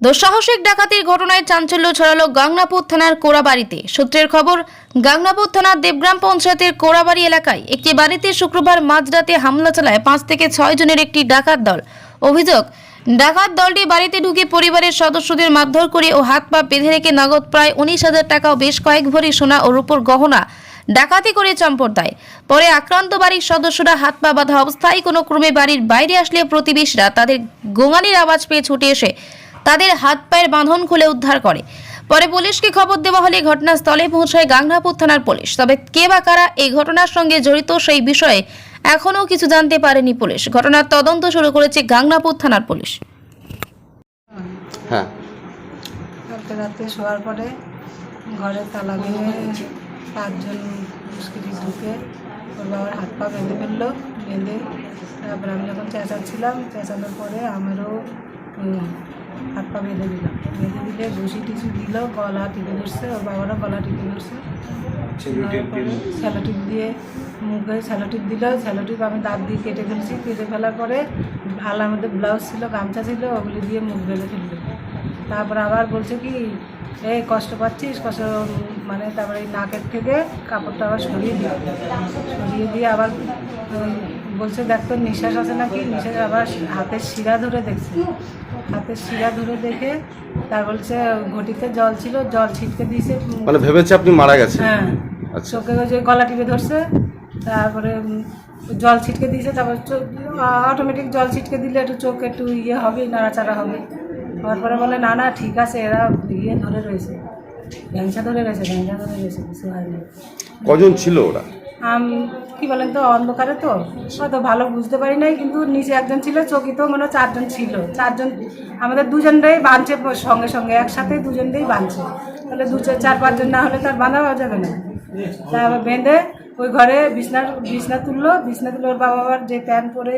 দুঃসাহসিক ডাকাতির ঘটনায় চাঞ্চল্য ছড়ালো গাংনাপুর থানার কোড়াবাড়িতে। সূত্রের খবর, গাংনাপুর থানার দেবগ্রাম পঞ্চায়েতের কোড়াবাড়ি এলাকায় একটি বাড়িতে শুক্রবার মাঝরাতে হামলা চালায় পাঁচ থেকে ছয় জনের একটি ডাকাত দল। অভিযোগ, ডাকাত দলটি বাড়িতে ঢুকে পরিবারের সদস্যদের মারধর করে ও হাত পা বেঁধে রেখে নগদ প্রায় উনিশ হাজার টাকা ও বেশ কয়েক ভরি সোনা ও রূপোর গহনা ডাকাতি করে চম্পট দেয়। পরে আক্রান্ত বাড়ির সদস্যরা হাত পা বাঁধা অবস্থায় কোনো ক্রমে বাড়ির বাইরে আসলে প্রতিবেশীরা তাদের গোঙানির আওয়াজ পেয়ে ছুটে এসে তাদের হাত পায়ের বাঁধন খুলে উদ্ধার করে। পরে পুলিশকে খবর দেওয়া হলে ঘটনাস্থলে পৌঁছায় গাংনাপুর থানার পুলিশ। তবে কে বা কারা এই ঘটনার সঙ্গে জড়িত সেই বিষয়ে এখনও কিছু জানতে পারেনি পুলিশ। ঘটনার তদন্ত শুরু করেছে গাংনাপুর থানার পুলিশ। হ্যাঁ। কালকে রাতে শোয়ার পরে ঘরে তালা ভেঙে পাঁচজন মুশকিলি ঢুকে ওর বাবার হাত পা বেঁধে ফেলল বেঁধে তারপরে আমি যখন চেঁচাচ্ছিলাম চেঁচানোর পরে আমারও হাত পা বেঁধে দিল বেঁধে দিলে ঘুষি টিসি দিল গলা টিপে ধরছে ওর বাবারও গলা টিপে ধরছে। স্যালোটিপ দিয়ে মুখে। স্যালোটিপ দিল। স্যালোটিপ আমি দাঁত দিয়ে কেটে ফেলছি। কেটে ফেলার পরে ভালো মধ্যে ব্লাউজ ছিল গামছা ছিল ওগুলি দিয়ে মুখ বেঁধে ফেলল। তারপর আবার বলছে কি এই কষ্ট পাচ্ছিস? কষ্ট মানে তারপরে এই নাকের থেকে কাপড়টা আবার সরিয়ে দিয়ে সরিয়ে দিয়ে আবার বলছে দেখ তোর নিঃশ্বাস আছে নাকি? নিঃশ্বাস আবার হাতের শিরা ধরে দেখছে। হাতের শিরা ধরে দেখে তার বলছে ঘটিতে জল ছিল জল ছিটকে দিয়েছে। মানে ভেবেছে আপনি মারা গেছেন? হ্যাঁ। আচ্ছা। চোখে ওই যে গলা টিপে ধরছে তারপরে জল ছিটকে দিয়েছে তারপর অটোমেটিক জল ছিটকে দিলে একটু চোখ একটু ইয়ে হবে নাড়াচাড়া হবে। তারপরে বলে না না ঠিক আছে এরা ইয়ে ধরে রয়েছে ভ্যাংসা ধরে রয়েছে ভ্যাংসা ধরে রয়েছে কিছু হয়নি কজন ছিল ওরা? কি বলেন তো, অন্ধকারে তো? হয়তো ভালো বুঝতে পারি নাই, কিন্তু নিচে একজন ছিল চকিতেও মনে চারজন ছিল। চারজন, আমাদের দুজনটাই বাঁধছে সঙ্গে সঙ্গে, একসাথে দুজনটাই বাঁধছে। তাহলে দু চার, পাঁচজন না হলে তার বাঁধা যাবে না। তারপর বেঁধে ওই ঘরে বিছনার বিছনা তুললো, বিছনা তুলে ওর বাবা আবার যে প্যান্ট পরে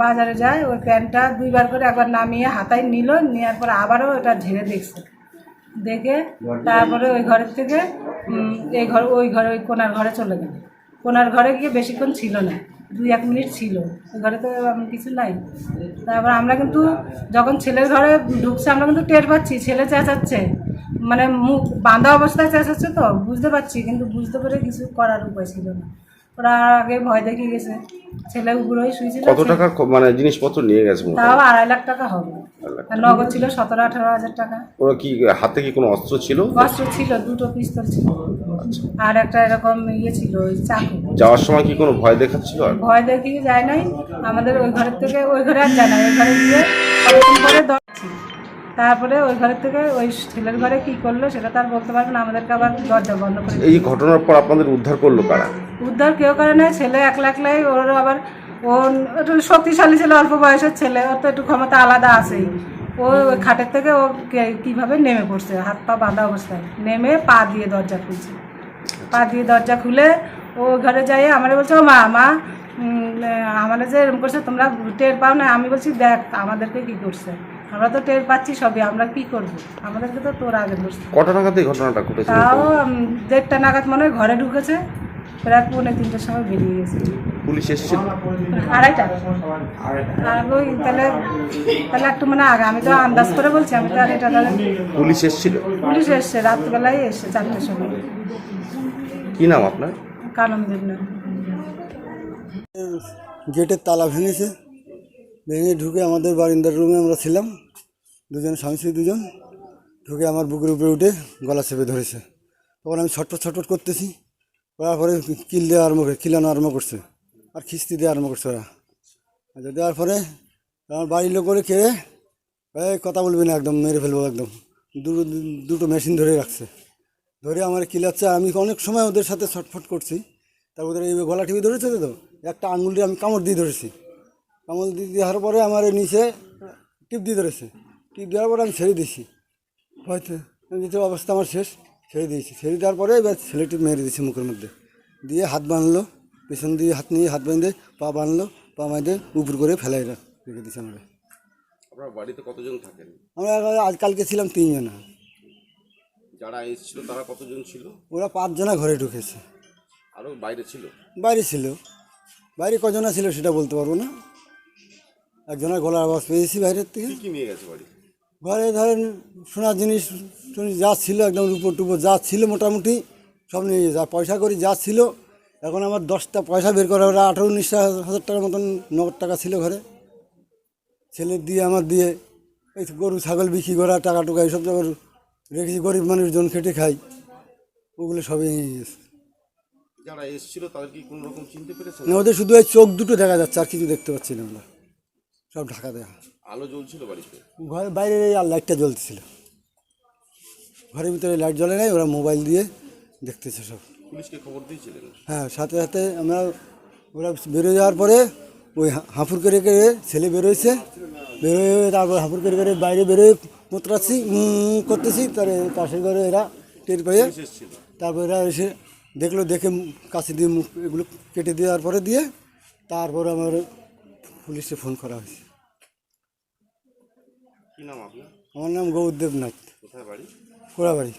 বাজারে যায়, ওই প্যান্টটা দুইবার করে একবার নামিয়ে হাতায় নিল, নেওয়ার পর আবারও ওটা ঝেড়ে দেখছে। দেখে তারপরে ওই ঘরের থেকে এই ঘর, ওই ঘরে, ওই কোনার ঘরে চলে গেল। কোনার ঘরে গিয়ে বেশিক্ষণ ছিল না, দুই এক মিনিট ছিল। ঘরে তো কিছু নাই। তারপর আমরা কিন্তু যখন ছেলের ঘরে ঢুকছে, আমরা কিন্তু টের পাচ্ছি, ছেলে চেঁচাচ্ছে। মানে মুখ বাঁধা অবস্থায় চেঁচাচ্ছে তো, বুঝতে পারছি, কিন্তু বুঝতে পেরে কিছু করার উপায় ছিল না। ওরা আগে ভয় দেখিয়ে গেছে। ছেলে শুয়েছিল। কত টাকার খ- মানে জিনিসপত্র নিয়ে গেছে? তাও আড়াই লাখ টাকা হবে। আর নগদ ছিল সতেরো আঠারো হাজার টাকা। ওরা কি হাতে কি কোনো অস্ত্র ছিল? অস্ত্র ছিল দুটো পিস্তল ছিল। আর একটা এরকম ইয়ে ছিল ওই চাকু। যাওয়ার সময় কি কোনো ভয় দেখাচ্ছিল আর? ভয় দেখিয়ে যায় নাই। আমাদের ওই ঘরের থেকে ওই ঘরে আর যায় না। ওই ঘরে গিয়ে পরে তারপরে ওই ঘরের থেকে ওই ছেলের ঘরে কি করল সেটা তার বলতে পারবে না আমাদেরকে আবার দরজা বন্ধ করে এই ঘটনার পর আপনাদের উদ্ধার করল কারা? উদ্ধার কেউ করে নাই ছেলে একলা একলাই ওর আবার ও একটু শক্তিশালী ছিল অল্প বয়সের ছেলে ওর তো একটু ক্ষমতা আলাদা আছেই। ও ওই খাটের থেকে ও কীভাবে নেমে পড়ছে হাত পা বাঁধা অবস্থায়। নেমে পা দিয়ে দরজা খুলছে। পা দিয়ে দরজা খুলে ও ঘরে যাই আমার বলছে ও মা মা আমার যে এরকম করছে তোমরা টের পাও না? আমি বলছি দেখ আমাদেরকে কি করছে? আমরা তো টের পাচ্ছি সবই আমরা কি করব? আমাদেরকে তো তোর আগে কটা নাগাদ এই ঘটনাটা ঘটেছিল তাও উম, দেড়টা নাগাদ মনে হয় ঘরে ঢুকেছে প্রায় পৌনে তিনটার সময় বেরিয়ে গেছে। পুলিশ এসেছিল? আড়াইটা। আর ওই তাহলে তাহলে একটু মানে আগে আমি তো আন্দাজ করে বলছি আমি তো আর এটা পুলিশ এসেছিল? পুলিশ এসছে রাত্রিবেলায় এসছে চারটের সময়। কি নাম আপনার? কানন দেব না গেটের তালা ভেঙেছে। ভেঙে ঢুকে আমাদের বারিন্দার রুমে আমরা ছিলাম। দুজন স্বামী স্ত্রী দুজন ঢুকে আমার বুকের উপরে উঠে গলা চেপে ধরেছে। তখন আমি ছটফট ছটফট করতেছি। করার পরে কিল দেওয়া আরম্ভ করে কিলানো আরম্ভ করছে। আর খিস্তি দেওয়া আরম্ভ করছে ওরা। আচ্ছা দেওয়ার পরে আমার বাড়ির লোক করে কেড়ে এই কথা বলবি না একদম, মেরে ফেলব একদম। দুটো দুটো মেশিন ধরে রাখছে। ধরে আমার কিলাচ্ছে আমি অনেক সময় ওদের সাথে ছটফট করছি। তার ওদের এই গলা টিভি ধরেছে তো? একটা আঙুল দিয়ে আমি কামড় দিয়ে ধরেছি। কামড় দিয়ে দেওয়ার পরে আমার নিচে টিপ দিয়ে ধরেছে। টিপ দেওয়ার পরে আমি ছেড়ে দিয়েছি। হয়তো নিচে অবস্থা আমার শেষ ছেড়ে দিয়েছি। ছেড়ে দেওয়ার পরে এবার ছেলেটি মেরে দিয়েছি মুখের মধ্যে। দিয়ে হাত বাঁধলো পেছন দিয়ে হাত নিয়ে হাত বেঁধে পা বাঁধলো পা বাঁধে উপর করে ফেলাই রেখে দিয়েছি আমরা আপনার বাড়িতে কতজন থাকেন? আমরা আজকালকে ছিলাম তিনজনা। যারা এসেছিল তারা কতজন ছিল? ওরা পাঁচজনা ঘরে ঢুকেছে। আরও বাইরে ছিল? বাইরে ছিল। বাইরে কজনা ছিল সেটা বলতে পারব না। একজনের গলার আওয়াজ পেয়েছি বাইরের থেকে। কি কি নিয়ে গেছে বাড়ি? ঘরে ধরেন সোনার জিনিস যা ছিল একদম রুপো টুপো যা ছিল মোটামুটি সব নিয়ে আর পয়সা করি যা ছিল এখন আমার দশটা পয়সা বের করা ওরা আঠারো উনিশ হাজার টাকার মতন নগদ টাকা ছিল ঘরে। ছেলে দিয়ে আমার দিয়ে এই গরু ছাগল বিক্রি করা টাকা টুকা এইসব যখন রেখেছি গরিব মানুষজন খেটে খাই ওগুলো সবই নিয়ে গেছে। যারা এসেছিল তাদের কি কোনো রকম চিনতে পেরেছেন না ওদের শুধু ওই চোখ দুটো দেখা যাচ্ছে আর কিছু দেখতে পাচ্ছি না আমরা। সব ঢাকা দেখা আলো জ্বলছিল বাড়িতে? ঘরের বাইরে আর লাইটটা জ্বলতেছিল। ঘরের ভিতরে লাইট জ্বলে নাই ওরা মোবাইল দিয়ে দেখতেছে সব। পুলিশকে খবর দিয়েছিলেন? হ্যাঁ সাথে সাথে আমরা ওরা বেরোয় যাওয়ার পরে ওই হাঁফুর করে করে ছেলে বেরোয়েছে। বেরোয় তারপর হাঁফুর করে করে বাইরে বেরোয় মোতরাচ্ছি করতেছি তার পাশের ঘরে এরা টের পেয়ে তারপর এরা এসে দেখল দেখে কাছে দিয়ে মুখ এগুলো কেটে দেওয়ার পরে দিয়ে তারপর আমার পুলিশে ফোন করা হয়েছে। কি নাম আপনার? আমার নাম গৌরদেব নাথ কোথায় বাড়ি? কোড়াবাড়ি